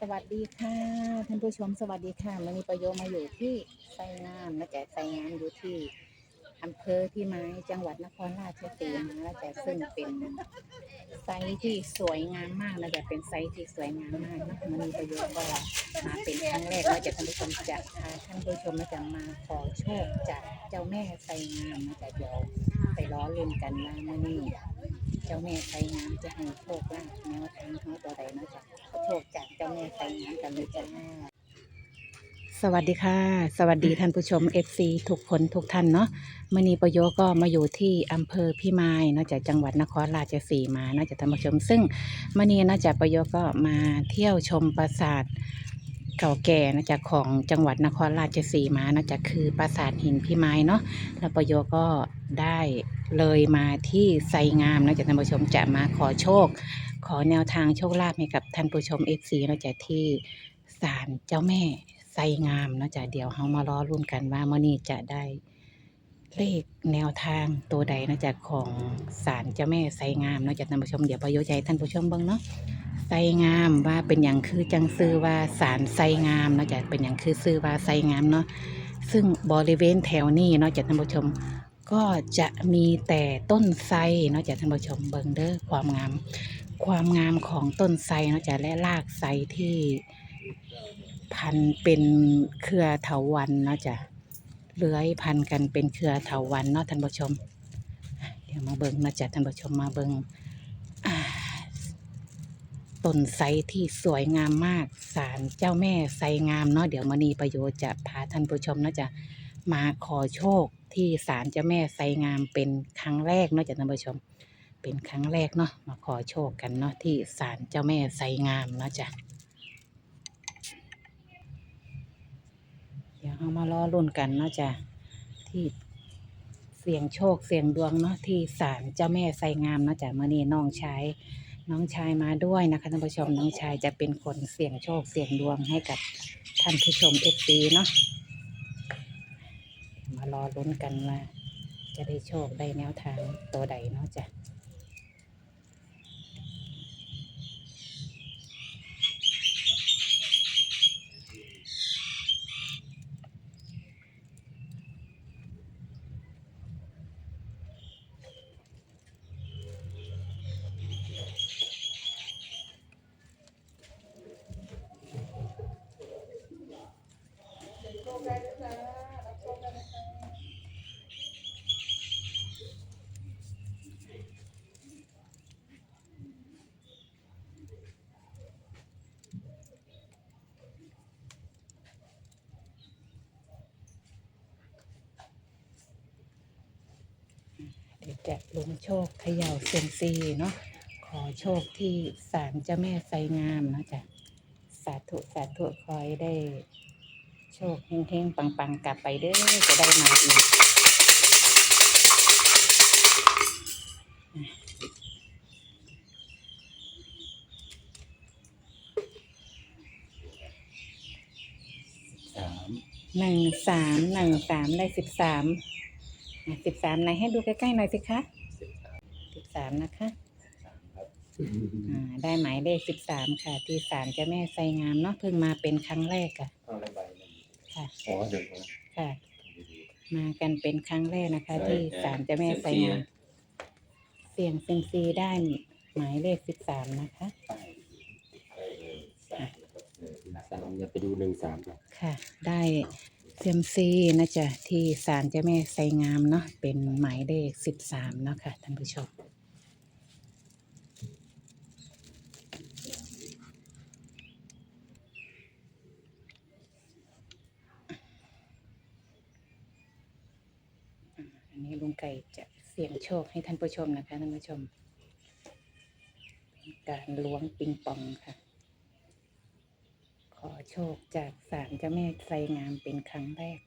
สวัสดีค่ะท่านผู้ชมสวัสดีค่ะวันนี้ประโยชน์มาอยู่ที่ไซงามนะจ๊ะไซงามอยู่ที่อำเภอพี่ไม้จังหวัดนครราชสีมานะจ๊ะซึ่งเป็นไซที่สวยงามมากนะจ๊ะเป็นไซที่สวยงามมากนะวันนี้ประโยชน์ก็มาเป็นครั้งแรกนะจ๊ะท่านผู้ชมจะพาท่านผู้ชมนะจ๊ะมาขอโชคจากเจ้าแม่ไซงามนะจ๊ะเดี๋ยวไปล้อเล่นกันว่ามื่อนี้ จ้าแม่ไซงามจะให้โชคลาภแนวทางเขาตัวใดนะจ๊ะขอโชคจากเจ้าแม่ไซงามกันเลยจ้าสวัสดีค่ะ สวัสดีท่านผู้ชม FC ทุกคนทุกท่านเนาะมณีประโยชน์ก็มาอยู่ที่อำเภอพิมายนะจากจังหวัดนครราชสีมานะจากท่านผู้ชม ซึ่งมณีนะจากประโยชน์ก็มาเที่ยวชมปราสาท เก่าแก่นะจากของจังหวัดนครราชสีมานะจากคือปราสาทหินพิมายเนาะแล้วประโยชน์ก็ได้เลยมาที่ไซงามนะจากท่านผู้ชมจะมาขอโชค ขอแนวทางโชคลาภให้กับท่านผู้ชม FC นะจากที่ศาลเจ้าแม่ไซงามนะจากเดี๋ยวเฮามารอรุ่นกันว่าเมื่อนี้จะได้เลขแนวทางตัวใดนะจากของศาลเจ้าแม่ไซงามนะจากท่านผู้ชมเดี๋ยวประโยชน์ใจท่านผู้ชมบิ่งเนาะ ไซงามว่าเป็นอย่างคือจังซื้อว่าศาลไซงามเนาะจากเป็นอย่างคือซื้อว่าไซงามเนาะซึ่งบริเวณแถวนี้เนาะจากท่านผู้ชม ก็จะมีแต่ต้นไทรเนาะจากท่านผู้ชมเบิงเด้อความงาม ความงามของต้นไทรเนาะจากและรากไทรที่พันเป็นเครือเถาวันเนาะจ้ะเลื้อยพันกันเป็นเครือเถาวันเนาะท่านผู้ชม เดี๋ยวมาเบิงเนาะจ้ะท่านผู้ชมมาเบิงอ่า ต้นไทรที่สวยงามมากศาลเจ้าแม่ไทรงามเนาะเดี๋ยวมณีประโยชน์จะพาท่านผู้ชมเนาะจะมาขอโชคที่ศาลเจ้าแม่ไซงามเป็นครั้งแรกเนาะจากท่านผู้ชม เป็นครั้งแรกเนาะมาขอโชคกันเนาะที่ศาลเจ้าแม่ไซงามเนาะจ้ะเดี๋ยวเรามารอรุ่นกันเนาะจ้ะที่เสี่ยงโชคเสี่ยงดวงเนาะที่ศาลเจ้าแม่ไซงามเนาะจ้ะมื่อนี้น้องใชาย น้องชายมาด้วยนะคะท่านผู้ชมน้องชายจะเป็นคนเสี่ยงโชคเสี่ยงดวงให้กับท่านผู้ชมเอฟซีเนาะมารอลุ้นกันว่าจะได้โชคได้แนวทางตัวใดเนาะจ้ะเดี๋ยว จะลุ้นโชคเขย่าเซียมซีเนาะขอโชคที่ศาลเจ้าแม่ไซงามเนาะจ้ะสาธุสาธุคอยได้ โชคเฮงๆปังๆ กลับไปเด้อจะได้มาอีกสามหนึ่งสามหนึ่งสามได้สิบสาม สิบสามไหนให้ดูใกล้ๆหน่อยสิคะสิบสามสิบสามนะคะสามครับอ่าได้หมายเลขสิบสามค่ะ ที่ศาลเจ้าแม่ไซงามเนาะเพิ่งมาเป็นครั้งแรกค่ะเอาอะไรใบหนึ่งค่ะ อ๋อเดี๋ยวนะค่ะดีมากันเป็นครั้งแรกนะคะใช่ที่ศาลเจ้าแม่ไซงามเสี่ยงเซยมซีได้หมายเลขสิบสามนะคะๆป้ายเออสามครับเออสามอย่าไปดูหนึ่งสามครับค่ะ ได้ เซียมซีนะจ๊ะที่ศาลเจ้าแม่ไซงามเนาะเป็นหมายเลขสิบสามเนาะค่ะท่านผู้ชมอันนี้ลุงไก่จะเสี่ยงโชคให้ท่านผู้ชมนะคะท่านผู้ชม เป็นการล้วงปิงปองค่ะ ขอโชคจากศาลเจ้าแม่ไทรงามเป็นครั้งแรก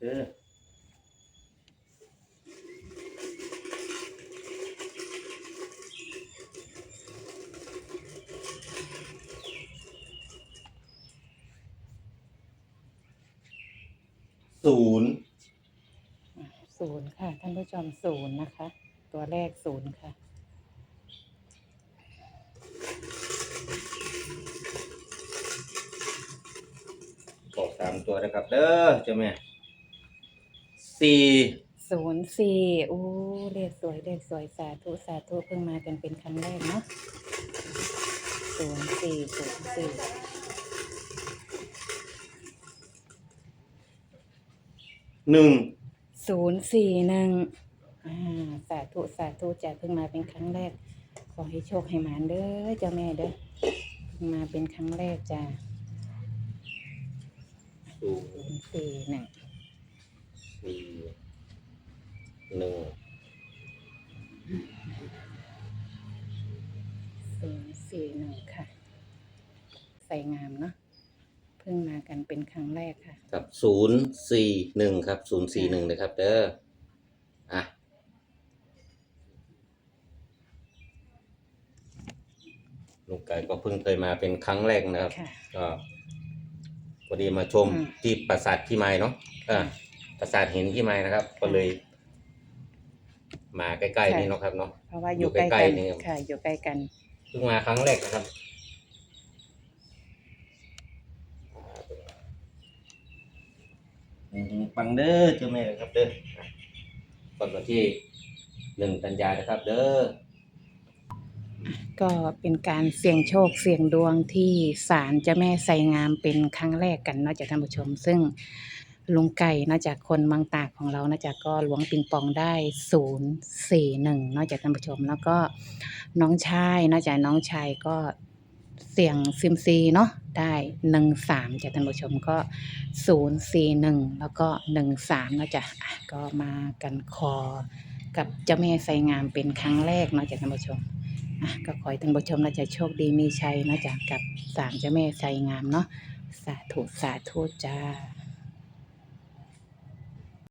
เออศูนย์ศูนย์ค่ะ ท่านผู้ชมศูนย์นะคะ ตัวแรกศูนย์ค่ะ ตัวนะครับ เด้อเจ้าแม่สี่ศูนย์สี่อู้เลขสวยเลขสวยสาธุสาธุเพิ่งมากันเป็นครั้งแรกเนาะศูนย์สี่ศูนย์สี่หนึ่งศูนย์สี่หนึ่งอ่าสาธุสาธุจะเพิ่งมาเป็นครั้งแรก ขอให้โชคให้หมานเด้อเจ้าแม่เด้อเพิ่งมาเป็นครั้งแรกจ้า ศูนศูย์นย์สี่หนึ่งสี่หนึ่งศูนย์สี่หนึ่งค่ะ ใส่งามเนาะเพิ่งมากันเป็นครั้งแรกค่ะกับศูนย์สี่หนึ่งครับศูนย์สี่หนึ่งนะครับเด้ออะลุงไก่ก็เพิ่งเคยมาเป็นครั้งแรกนะครับ ค่ะ ก็ พอดีมาชมอืม ที่ปราสาทพี่ไม้เนาะอ่าปราสาทหินพี่ไม้นะครับ ก็เลย มาใกล้ๆนี่เนาะครับเนาะ เพราะว่าออยู่ยู่ใกล้ใกล้กันๆนี่ครับ ค่ะ อยู่ใกล้กัน เพิ่งมาครั้งแรกนะครับฟังเด้อเจ้าแม่ครับเด้อก่อนวันที่หนึ่งกันยานะครับ เด้อ ก็เป็นการเสี่ยงโชคเสี่ยงดวงที่ศาลเจ้าแม่ไสงามเป็นครั้งแรกกันนอกจากท่านผู้ชม ซึ่งลุงไก่นอกจากคนบางตากของเรานอกจากก็หลวงปิงปองได้ศูนย์สี่หนึ่งนอกจากท่านผู้ชม แล้วก็น้องชายนอกจากน้องชายก็เสี่ยงซิมซีเนาะได้หนึ่งสามจากท่านผู้ชมก็ศูนย์สี่หนึ่งแล้วก็หนึ่งสามนอกจากก็มากันคอกับเจ้าแม่ไสงามเป็นครั้งแรกนอกจากท่านผู้ชม ก็ขอให้ท่านผู้ชมน่าจะโชคดีมีชัยนะจ๊ะกับสามเจ้าแม่ใจงามเนาะสาธุสาธุจ้า